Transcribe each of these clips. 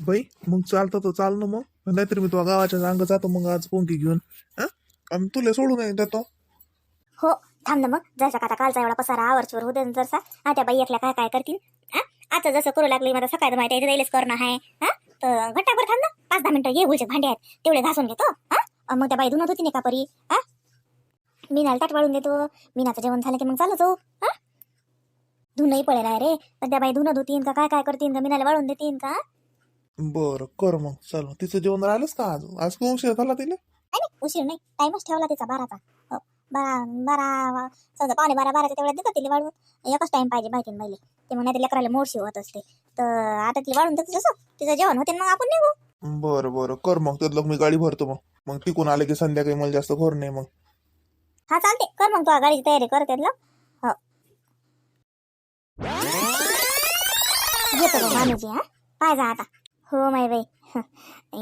बाई मग चालतं तर चाल ना मग. नाहीतर मी तुला गावाच्या अंग जातो मग आज पोंगी घेऊन. हा? आम्ही तुला सोडून नाही देतो हो थांब ना मग. जसं का आता कालचा एवढा पसारा आवरचवर होते ना जरसा. हा त्या बाई एकल्या काय काय करतील? हा? आता जसं करू लागली मला सकाळचं माहिती आहे त्यालाच करणं आहे. हा? तर घंटाभर थांब ना. पाच दहा मिनिटं ये गुलचे भांडे आहेत तेवढे घासून घेतो. हा? मग त्या बाई धुनात होती नाही का परी हा? मीनाला ताट वाळून देतो. मीनाचं जेवण झालं की मग चालू जाऊ. हा? धुनही पडेल आहे रे. पण त्या बाई धुनत होतीन का काय काय करतीन का? मीनाला वाळून देतीन का? बरं कर मग चल तिचं जेवण राहिलंच का आज? आज खूप उशीर झाला तिला? नाही नाही उशीर नाही. टाइमच ठेवला तिचा बाराचा. हो बारा बारा समजा पावणे बारा बाराच्या तेवढ्या देतात तिला वाढवून. एकच टाइम पाहिजे माहिती ना पहिले ते मग नाही लेकराला मोडशी होत असते तर आता तिला वाढून देतो जसं. तिचं जेवण होते मग आपण निघू. बरं बरं. कर मग त्यातलं मी गाडी भरतो मग. मग तिकून आले की संध्याकाळी मला जास्त घर नाही मग. हा चालते कर मग तू गाडीची तयारी कर त्यातलं. हो. येतो बा मामीजी हा. पाय जा आता. हो माय बाई.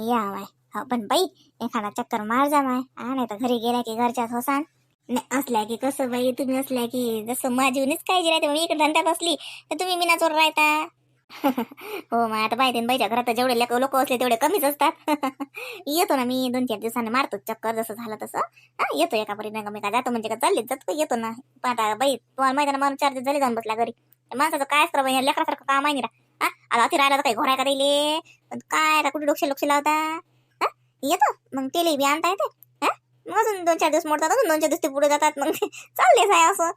या माय. हो पण बाई एखादा चक्कर मार जा माय. हा नाही तर घरी गेल्या की घरच्याच होसान. नाही असल्या की कसं बाई? तुम्ही असल्या की जसं माझीच काळजी राहते मी इकडे धंद्यात असली तर तुम्ही मी चोर राहता. हो मग आता बाई बाईच्या घरात जेवढे लोक असले तेवढे कमीच असतात. येतो ना मी दोन चार दिवसांनी मारतो चक्कर जसं झालं तसं. हा येतो एका परिणाम नाही का जातो म्हणजे का चाललीच जातो येतो ना. पण आता बाई तुम्हाला माहिती ना मारून चार दिवस झाले जाऊन बसला घरी. माणसाचं काय असतं बाई लेकरासारखं काम आहे ना आता ते राहिला तर काही घोराय का दिले पण काय कुठे डोक्षे लोकशे लावता? येतो. मग तेले बी आणता येते. मग अजून दोन चार दिवस मोडतात अजून दोन चार दिवस ते पुढे जातात. मग ते चाललेच आहे असं.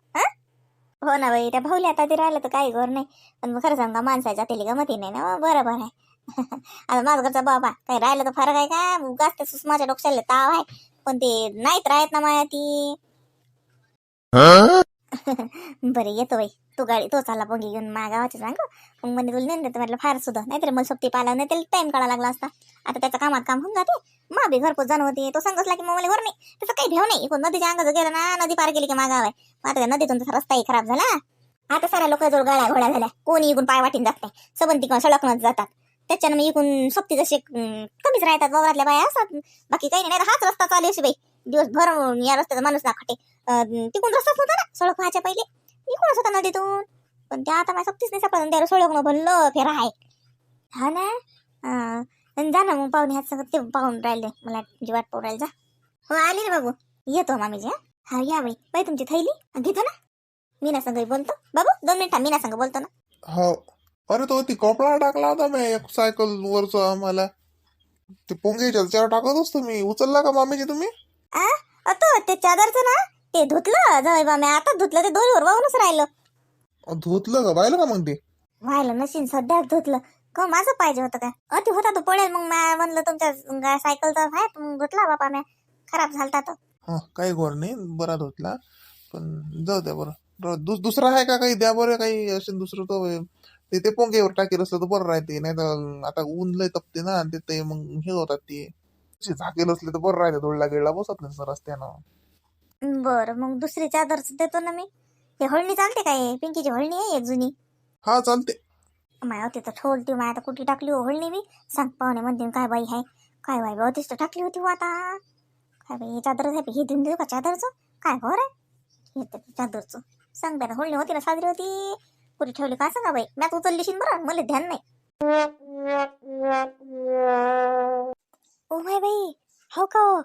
हो? ना बाई त्या भाऊल्या आता ते राहिलं तर काही घर नाही. पण मग खरं सांगा माणसाच्या तेली गमती नाही ना हो? बरोबर आहे. आता माझा घरचा बाबा काही राहिलं तर फरक आहे का? उगाच ते सुषमाच्या डोक्याला ताव आहे. पण ते नाहीत राहत ना माया ती. बरं येतो बाई तू गाडी तो आला बघी घेऊन मागावाचे सांग मग म्हणजे तुला नाही म्हटलं फार सुद्धा नाहीतर मला सोबती पाहिला नाही त्याला टाईम काढा लागला असता. आता त्याच्या कामात काम होऊन जाते. मा बी घरपोच जाणं होते. तो सांगतला की मग मला घर नाही त्याचं काही भेव नाही. इकडून नदीच्या अंगाचं गेलं ना नदी पार गेली की मागाव आहे मग आता त्या नदीतून तसा रस्ताही खराब झाला. आता साऱ्या लोकांजवळ गाड्या घोड्या झाल्या. कोणी इकडून पाय वाटीन जात नाही. सबन किंवा सडकनच जातात. त्याच्यानं मी इकडून सोबती जसे कमीच राहतात वावरातल्या बाया असतात. बाकी काही नाही. नाही तर हाच रस्ता चालू अशी बाई. दिवसभर या रस्त्याचा माणूस ना खटे तिकडून रस्ताच नव्हता ना? सडक व्हायच्या पहिले. इकडूनच होता नदीतून? पण त्या आता माझ्या सक्तीच नाही सापडून त्याला सडक न भरलं फेरा आहे. हा ना? जा ना मग पाहुणे ह्याच सगळं ते पाहून राहिले. मला जी वाट पाहून राहिली जा. हो आली ना बाबू. येतो मामीजी हा. हा या बाई. बाई तुमची थैली? घेतो ना. मीना संग बोलतो. बाबू दोन मिनिटं मीना संग बोलतो ना. हो. अरे तो ती कपडा टाकला होता मी एक सायकल वरचा आम्हाला. ते पोंगेच्या टाकत असतो मी उचलला का मामीजी तुम्ही? आ? अतो ते चादरचं ना ते धुतलं जाऊ बा मी आता धुतलं ते दोरीवर वाहूनच राहिलं. अ, धुतलं का? पाहिलं का मग ते? व्हायला नशीन सध्याच धुतलं. क माझं पाहिजे होतं काय अति होता तो पडेल मग म्या म्हणलं तुमच्या गा- सायकलचा आहे मग धुतला बापा म्या खराब झालता तो. हा काही घोर नाही बरा धुतला. पण जाऊ द्या बरं. दुस- दुसरा आहे का काही? द्या बरं काही असेल दुसरं तो हे. ते ते पोंगेवर टाकेल असलं तर बरं राहते नाही तर आता ऊन लय तपते ना आणि ते ते मग हे होतात ते. झाकेल असले तर बरं राहते धुळला गिळला बसत नाही सर रस्त्यानं. बरं मग दुसरी चादर देतो ना मी. ते हळणी चालते काय पिंकीची हळणी आहे एक जुनी. हा चालते. माय होती तर ठेवली माय आता कुठे टाकली हो हळणी मी सांग पाहुणे म्हणते काय बाई आहे काय बाई बाई तर टाकली होती हो आता? काय बाई हे चादर आहे हे देऊन देऊ का चादरचं? काय घर आहे हे ते चादरचं. सांग बरं हळणी होती ना साजरी होती? कुठे ठेवली काय सांगा बाई? मॅच उचललीशीन बरं मला ध्यान नाही. ओ माय बाई हो का हो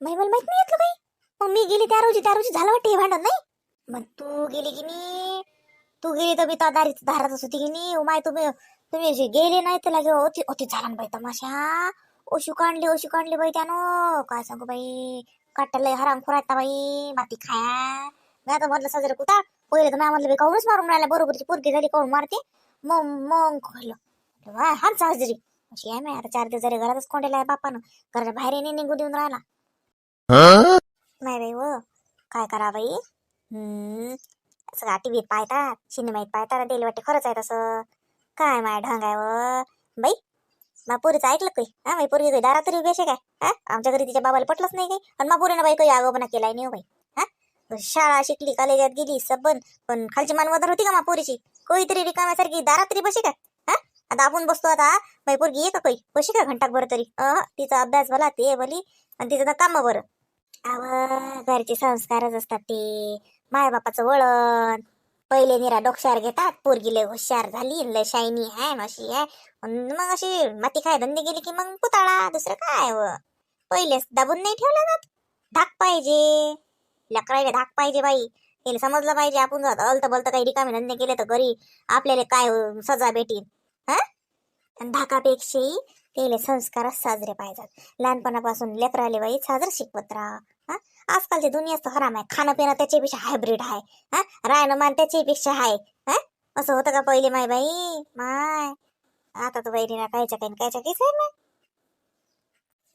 बाई मला माहीत नाही येतलं बाई. मग मी गेली त्या रोजी त्या रोजी झालं वाटतं हे भांडण नाही? मग तू गेली की नाही? तू गेली तर मी तर दारी दारातच होती की नाही? ओ माय तुम्ही तुम्ही अशी गेले नाही तर लागे होती होती झाला ना बाई तमाशा. ओशू काढली ओशू काढली बाई त्यानं. काय सांगू बाई? काटायला हराम खोरायता बाई. माती खाया. मी आता म्हटलं साजरं कुता पहिले तर मी म्हटलं बाई काहूनच मारून राहिला. बरोबरची पोरगी झाली काहून मारते? मग मग खाल्लं वा हात साजरी अशी आहे ना आता चार दिवस जरी घरातच कोंडेला आहे बापानं घराच्या बाहेर येणे निघू देऊन राहिला. नाही बाई व काय करा बाई? हम्म सगळं टीव्हीत पाहतात सिनेमात पाहतात दिली वाटते खरंच आहे तसं. काय माय ढंग आहे व? बाई मा पोरीचं ऐकलं काही हा बाई पोरगी काही दारात तरी बेशे काय? हा आमच्या घरी तिच्या बाबाला पटलंच नाही काही? आणि मा पोरीनं बाई काही आगोपणा केलाय नाही हो बाई. हा शाळा शिकली कॉलेजात गेली सबन पण खालची मानवदार होती का मा पोरीची? कोणीतरी रिकाम्यासारखी दारात तरी बशी काय? आता आपण बसतो आता. बाई पोरगी ये का काही कशी का घंटाक बरं तरी? अह तिचा अभ्यास भला ते भली. आणि तिचं काम बरं. अव घरचे संस्कारच असतात ते. माय बापाचं वळण. पहिले निरा डोक्यावर घेतात. पोरगी लय हुशार झाली लय शायनी आहे अशी आहे. मग अशी माती खाय धंदे गेली की मग पुताळा दुसरं काय व? पहिलेच दाबून नाही ठेवलं जात. धाक पाहिजे. लेकरायला धाक पाहिजे बाई. त्याला समजलं पाहिजे आपण अलत बलत काही रिकामे धंदे केले तर घरी आपल्याला काय सजा भेटीन. धाकापेक्षाही त्याले संस्कारच साजरे पाहिजेत. लहानपणापासून लेकराले बाई साजर शिकवत राहा. हा? आजकालची दुनियाच हराम आहे. खाणं पिणं त्याच्यापेक्षा हायब्रिड आहे. हा? राहणं मान त्याच्यापेक्षा आहे. हा? असं होतं का पहिले माय बाई? माय. आता तर बहिणीला कायच्या काही कायच्या काहीच आहे ना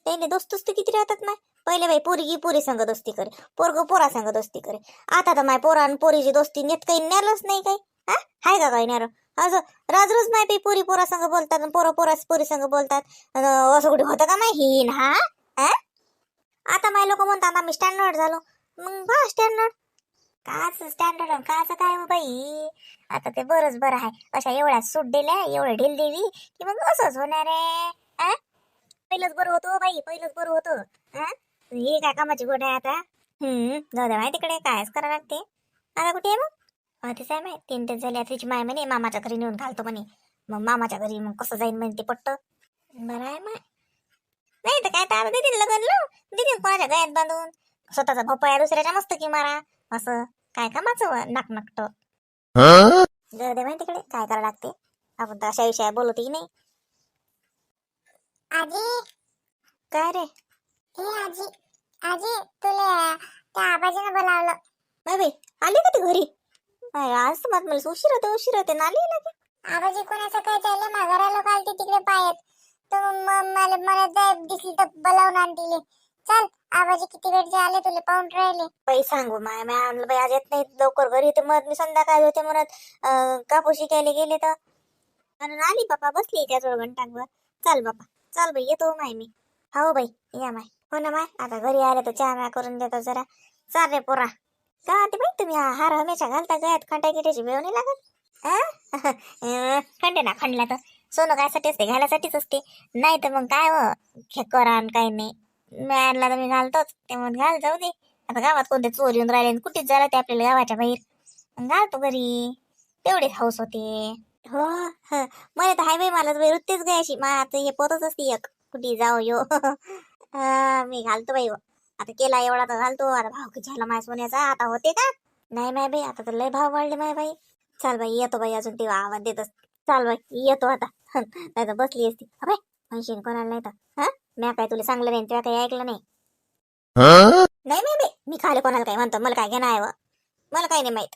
त्याने दोस्तच तर किती राहतात माय? पहिले बाई पोरगी पोरी संग दोस्ती करे. पोरग पोरा संग दोस्ती करे. आता तर माय पोरा आणि पोरीची दोस्ती नेत काही नेलंच नाही काही. हा? हाय का काही नाही असं राज रोज नाही बाई पोरी पोरा संग बोलतात पोरं पोरा पोरी संग बोलतात. असं कुठे होतं का नाही हिन हा? आता माय लोक म्हणतात आम्ही स्टँडर्ड झालो. मग बा स्टँडर्ड काच स्टँडर्ड काच काय हो बाई? आता ते बरंच बरं आहे. अशा एवढ्या सूट दिल्या एवढं ढील दिली की मग असंच होणार आहे. आ? पहिलंच बरं होतं हो बाई पहिलंच बरं होतं. हा हे काय कामाची गोड आहे आता? हम्म जाऊ द्या माहिती तिकडे कायच करावं लागते? आता कुठे आहे मग? तेच आहे माहिती. तीन दिवस झाले आता तिची माय म्हणे मामाच्या घरी नेऊन घालतो म्हणे. मग मामाच्या घरी मग कसं जाईन म्हणे ते पट्ट. बरं आहे माय. नाही तर काय तर देतील लग्न लावून देतील कोणाच्या गळ्यात बांधून. स्वतःचा भोपाया दुसऱ्याच्या मस्त की मारा. असं. काय कामाचं नाक नाकट जाऊ दे माहिती तिकडे. काय करावं लागते? आपण तर अशा विषया बोलतही नाही. आजी? काय रे? हे आजी. आजी तुला त्या आबाजीनं बोलावलं. बाय बाई आली का ती घरी? अरे, आज तर मग मला उशीर होते उशीर होते ना आली ना ती? आबाजी कोणाचं काय चाललं माघारा लोक आलते तिकडे पायत. तर मला मला जाय दिसली तर बोलावून आणतील. चल आबाजी किती वेळचे आले तुला पाहून राहिले. बाई सांगू माय मी आणलं बाई आज येत नाही लवकर घरी. येते मग मी संध्याकाळी होते म्हणत अं, कापूस शिकायला गेले तर. म्हणून आली बापा बसली त्याजवळ घंटाभर चल बापा चल बाई येतो माय मी. हो बाई या माय. हो ना माय आता घरी आले तर चहा करून देतो जरा. चाल रे पोरा. का ते बाई तुम्ही हा हार हमेशा घालता गळ्यात खंडा किटाची वेळ नाही लागत अं? खंडे ना खंडला तर सोनं कायसाठी असते घालायसाठीच असते नाही तर मग काय हो खेकर आण काय नाही मॅनला तर मी घालतोच ते मग घाल जाऊ दे आता गावात कोणते चोर येऊन राहिले आणि कुठेच झालं ते आपल्याला गावाच्या बाहेर मग घालतो घरी तेवढेच हाऊस होते हो हं. मला तर हाय बाई मला तर बाई वृत्तीच गायची मा आता हे पोतच असते एक कुठे जाऊ यो अं, मी घालतो बाई हो. आता केला एवढा तर घालतो आता भाव किती झाला माझ्या सोन्याचा? आता होते का? नाही माय बाई आता तर लय भाव वाढले माय बाई. चाल बाई येतो बाई अजून तेव्हा आवाज देत चाल बाई येतो आता. नाही तर बसली असती. अबे म्हणशील कोणाला नाही तर. हा म्या काय तुला सांगलं नाही तुला काही ऐकलं नाही. नाही माय बाई मी खाले कोणाला काय म्हणतो मला काय घेणं आहे मला काही नाही माहीत.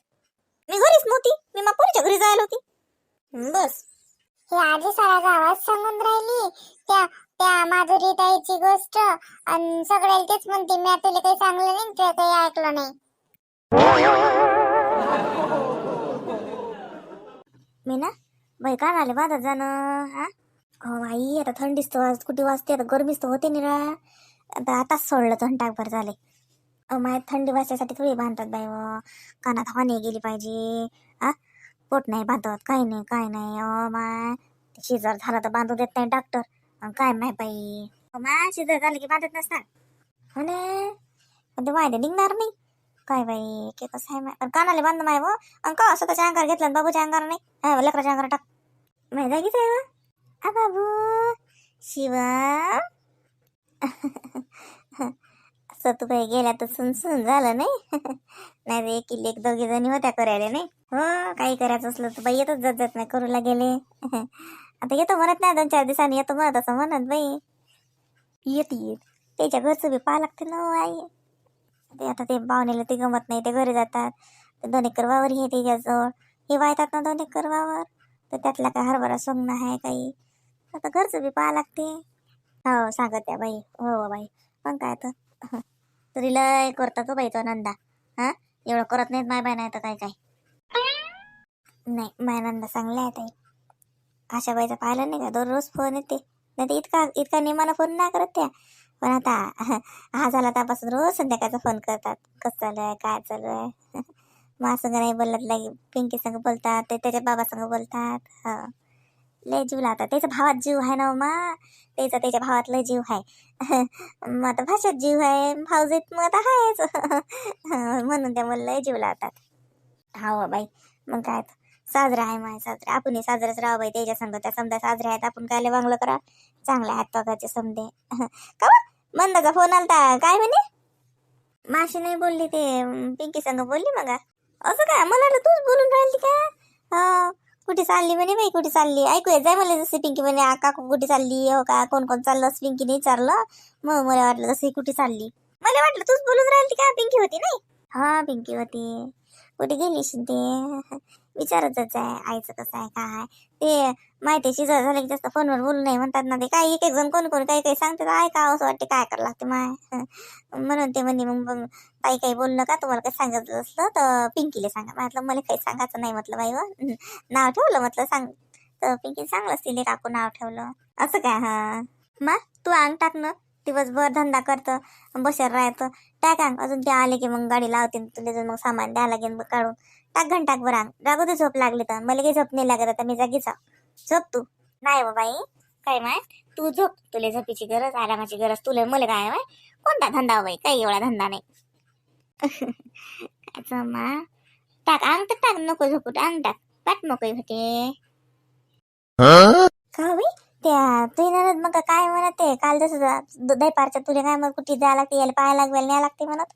मी घरीच नव्हती मी मापुरीच्या घरी जायला होती. बस. हे आजी सारा गावात सांगून राहिली. त्या त्या माधुरी ताईची गोष्ट. आणि सगळ्याला तेच म्हणते मी तुला काही सांगलं नाही तुला काही ऐकलं नाही. मी ना बाई काय आले बाधात जाणं हा? हो बाई आता थंडीच तर वाज- कुठे वाजते आता गरमीच तर होते निरा आता आताच सोडलं थंडाकभर झाले अहो माय थंडी वाजण्यासाठी थोडी बांधतात बाई व कानात हवा नाही गेली पाहिजे हा? पोट नाही बांधत काही नाही काय नाही अ माय. शेजार झाला तर बांधू देत नाही डॉक्टर. अन काय माय बाई अहो, जर झाली झालं की बांधत नसतात हो ना पण ते वायदे निघणार नाही काय बाई के कसं आहे माय अन कानाले बांध माय व अन का स्वतःच्या अंगार घेतलं आणि बाबूच्या अंगार नाही हा लेकराच्या अंगार टाक माय जागीच आहे व आ बाबू शिवा सतुबाई गेल्या तर सुन सुन झालं नाही नाही रे किल्ले एक दोघी जणी होत्या करायला नाही हो काही करायचं असलं तर बाई येतच जात जात नाही करूला गेले आता येतो म्हणत नाही दोन चार दिवसांनी येतो म्हणत असं म्हणत बाई. येत येत. त्याच्या घरचं बी पाहा लागते ना हो आई. ते आता ते पाहुण्याला ते गमत नाही ते घरी जातात. ते दोन एकर वावर हे त्याच्याजवळ. हे वाहतात ना दोन एकर वावर. तर त्यातला काय हरभरा सोंगणं आहे काही. आता घरचं बी पाहा लागते. हो सांगत त्या बाई. हो हो बाई. पण काय तर तरी लय करतात तो बाई तो नंदा. हा? एवढं करत नाहीत माय बाय नाही तर काय काय? नाही माय नंदा चांगल्या आहे ताई. आशा बाईचा पाहिलं नाही का? दररोज फोन येते. नाही तर इतका इतका नेमानं फोन नाही करत त्या. पण आता हा झाला त्यापासून रोज संध्याकाळचा फोन करतात. कसं चालू आहे काय चालू आहे मासंग नाही बोलत लागे पिंकी संग बोलतात ते त्याच्या बाबा संग बोलतात. हा. लय जीव लावतात. त्याच्या भावात जीव आहे ना हो मा? त्याचा त्याच्या भावात लय जीव आहे. मग आता भाषेत जीव आहे भाऊजीत मग आता आहेच. म्हणून त्या मला लय जीव लावतात. हा हो बाई. मग काय तर. साजरा आहे माय साजरा. आपण साजराच राहा बाई त्याच्या संग. त्या समजा साजरे आहेत आपण काय वांगलं करा? चांगले आहेत बघायचे समजे. का मंदाचा फोन आलता. काय म्हणे? माशी नाही बोलली ते. पिंकी संग बोलली मग? असं काय? मला वाटलं तूच बोलून राहिली का? हा. कुठे चालली म्हणे बाई? कुठे चालली? ऐकू जाय मला जशी पिंकी म्हणे "आ, काकू कुठे चालली? हो का? कोण कोण चाललं असं पिंकीने विचारलं? मग मला वाटलं जशी कुठे चालली. मला वाटलं तूच बोलून राहिली का? पिंकी होती नाही? हा पिंकी होती. कुठे गेली असेल विचारतच आहे. आईचं कसं आहे? काय ते माहिती शिजत झालं की जास्त फोनवर बोलू नाही म्हणतात ना ते. काय एक एक जण कोण कोण काही काही सांगतात? का? असं वाटते काय करावं लागते माय? म्हणून ते म्हणे मग मग काही काही बोललं का? तुम्हाला काही सांगायचं असलं तर पिंकीला सांगा. म्हटलं मला काही सांगायचं नाही म्हटलं बाई नाव ठेवलं म्हटलं सांग. तर पिंकी चांगलं तिने काकू नाव ठेवलं. असं काय? हा. मा तू अंग टाक ना? दिवसभर धंदा करतं बसेल राहतं. टाक अंग अजून ते आले की मग गाडी लावते तुला जर मग सामान द्यावं लागेल काढून. टाक घंटाक टाक बरं रागू दे झोप लागली तर. मला काही झोप नाही लागत आता मी जागीच. झोप तू. नाही हो बाई. काय माय? तू झोप. तुला झोपीची गरज आरामाची गरज तुला मला काय माय? कोणता धंदा हो बाई? काही एवढा धंदा नाही. मा. टाक अंग तर टाक नको झोपू. अंग टाक. पाठ मोकळी होते. का त्या बाई नरद मग काय म्हणत ते काल जसं दहीपारच्या तुला काय मग कुठे जायला लागते याला पाहायला लागेल न्याय लागते म्हणत?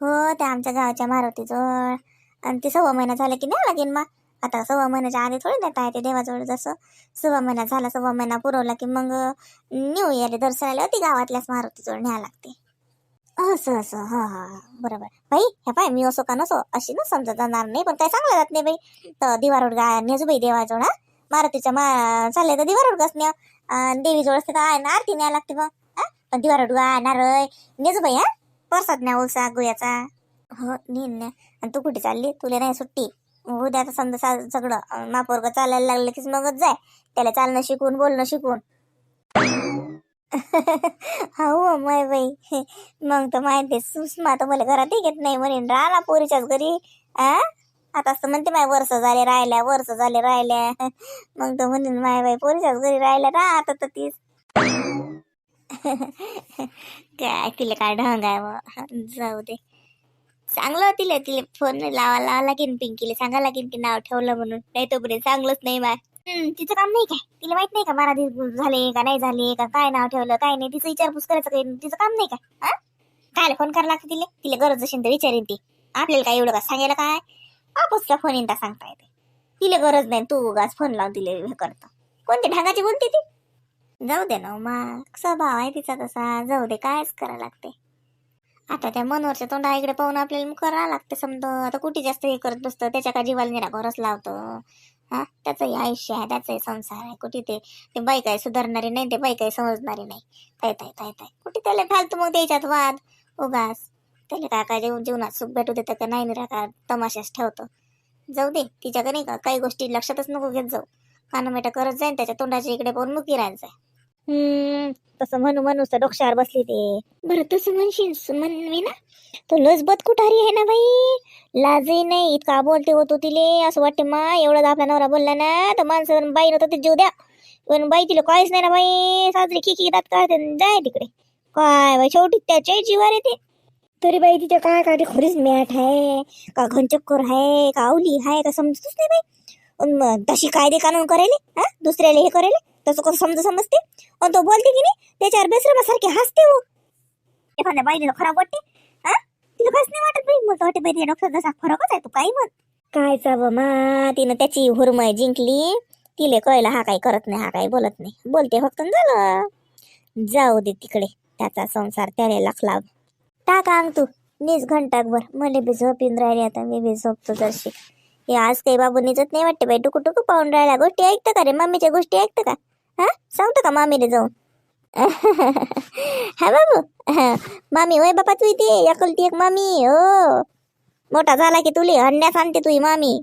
हो ते आमच्या गावाच्या मारुतीजवळ. आणि ते सव्वा महिना झाला की न्याय लागेल मग? आता सव्वा महिन्याच्या आधी थोडी देता येते देवाजवळ जसं. सव्वा महिना झाला सव्वा महिना पुरवला की मग न्यू इयर दर्शनाला होती गावातल्याच मारुतीजवळ न्याय लागते. असं असं हा हा हा. बरोबर. बाई ह्या पाय मी असो का नसो अशी ना समजत जाणार नाही पण काय सांगलं जात नाही बाई. तर दिवारोड गा नेजू बाई देवाजवळ हा? मारुतीच्या मा चालले तर दिवारोड कसण्या न्या देवीजवळ असते तर आहे ना आरती न्याय लागते मग हा पण दिवारोड गा नारळ नेजू बाई हा परसाद न्या ओसा गोयाचा हो नेन न्या. आणि तू कुठे चालली? तुला नाही सुट्टी. उद्या आता समजा सा- सगळं अं, मापोरग चालायला लागलं की मगच जाय. त्याला चालणं शिकून बोलणं शिकून. हो माय बाई. मग तर माहिती सुषमा तर मला घरात घेत नाही म्हणेन राहा पोरीच्याच घरी आ आता असं म्हणते माय वर्ष झाले राहिल्या वर्ष झाले राहिल्या. मग तर म्हणून माय बाई पोरीच्याच घरी राहिल्या ना आता तर तीच. काय तिला काय ढंग आहे मग जाऊ दे. चांगलं तिला तिला फोन लावा लावा लागेल पिंकीला. सांगा लागेल की नाव ठेवलं म्हणून. नाही तोपर्यंत चांगलंच नाही बा हम्म, तिचं काम नाही काय? तिला माहीत नाही का मराठी झाले का नाही झाले का काय नाव ठेवलं काय नाही? तिचं विचारपूस करायचं काही तिचं काम नाही का हा? काय फोन करायला लागतं तिला? तिला गरज असेल तर विचारेन ती. आपल्याला काय एवढं का सांगायला काय? आपसला फोन इंदा सांगता येते तिला गरज नाही तू उगाच फोन लावून दिले हे करतो. कोणती ढांगाची कोणती ती? जाऊ दे ना हो, मा स्वभाव आहे तिचा तसा जाऊ दे कायच करा लागते आता त्या मनोरच्या तोंडा इकडे पाहून आपल्याला करावं लागते समजा. आता कुठे जास्त हे करत बसतं? त्याच्या का जीवाला निरा लावतो? हा? त्याचंही आयुष्य आहे त्याचाही संसार आहे. कुठे ते ते बाई काय सुधारणारी नाही ते बाई काय समजणारी नाही. ताय ताय ताय ताय कुठे त्याला फालतू मग त्याच्यात वाद? उगास त्याला काय काय जीव- जीवनात सुख भेटू देतं का नाही निरा का तमाशाच ठेवतो. जाऊ दे तिच्याकडे नाही का काही गोष्टी लक्षातच नको घेत जाऊ. कानमेटा करत जाईन त्याच्या तोंडाच्या इकडे पाहून मुकी राहायचं जाय. हम्म तसं म्हणू म्हणूस तर डोक्यावर बसली ते. बरं तसं म्हणशील म्हण मी ना. तो लजबत कुठारी आहे ना बाई? लाजही नाही इतका बोलते होतो तिले असं वाटते मा एवढं आपला नवरा बोलला ना तर माणसं बाई नव्हतं ते जीव द्या. पण बाई तिला काहीच नाही ना बाई साजरी खिकी दात काढते न जाय तिकडे. काय बाई शेवटी त्याच्याही जीवार येते. तरी बाई तिच्या काय काय ते खरीच मॅट आहे का घनचक्कर आहे का आवली आहे का समजतच नाही बाई. मग तशी कायदे कानून करायले हा? दुसऱ्याला हे करायले तसं कसं समज समजते. आणि तो बोलते की नाही त्याच्यावर बेसरमासारखे हसते हो एखाद्या बाईला खराब वाटते हा? तिला काहीच नाही वाटत बाई. मला वाटते बाई तिच्या डॉक्टर जसा फरकच आहे तू काही म्हण. काय चा मा तिनं त्याची हुरमय जिंकली. तिले कळलं हा काही करत नाही हा काही बोलत नाही. बोलते फक्त झालं. जाऊ दे तिकडे त्याचा संसार त्याला लाख लाभ. टाक अंग तू. नीच घंटाकभर. मला बी झोप येऊन राहिली आता. मी बी झोपतो जरशी. हे आज काही बाबू निजत नाही वाटते बाई. टुकू टुकू पाहून राहिला. गोष्टी ऐकतं का रे? मम्मीच्या गोष्टी ऐकतं का? हा? सांगतो का मामीला जाऊन? हा बाबू. हा. मामी होय बापा तू इथे अकलती एक मामी. हो. मोठा झाला की तुले. हंड्यास आणते तुझी मामी.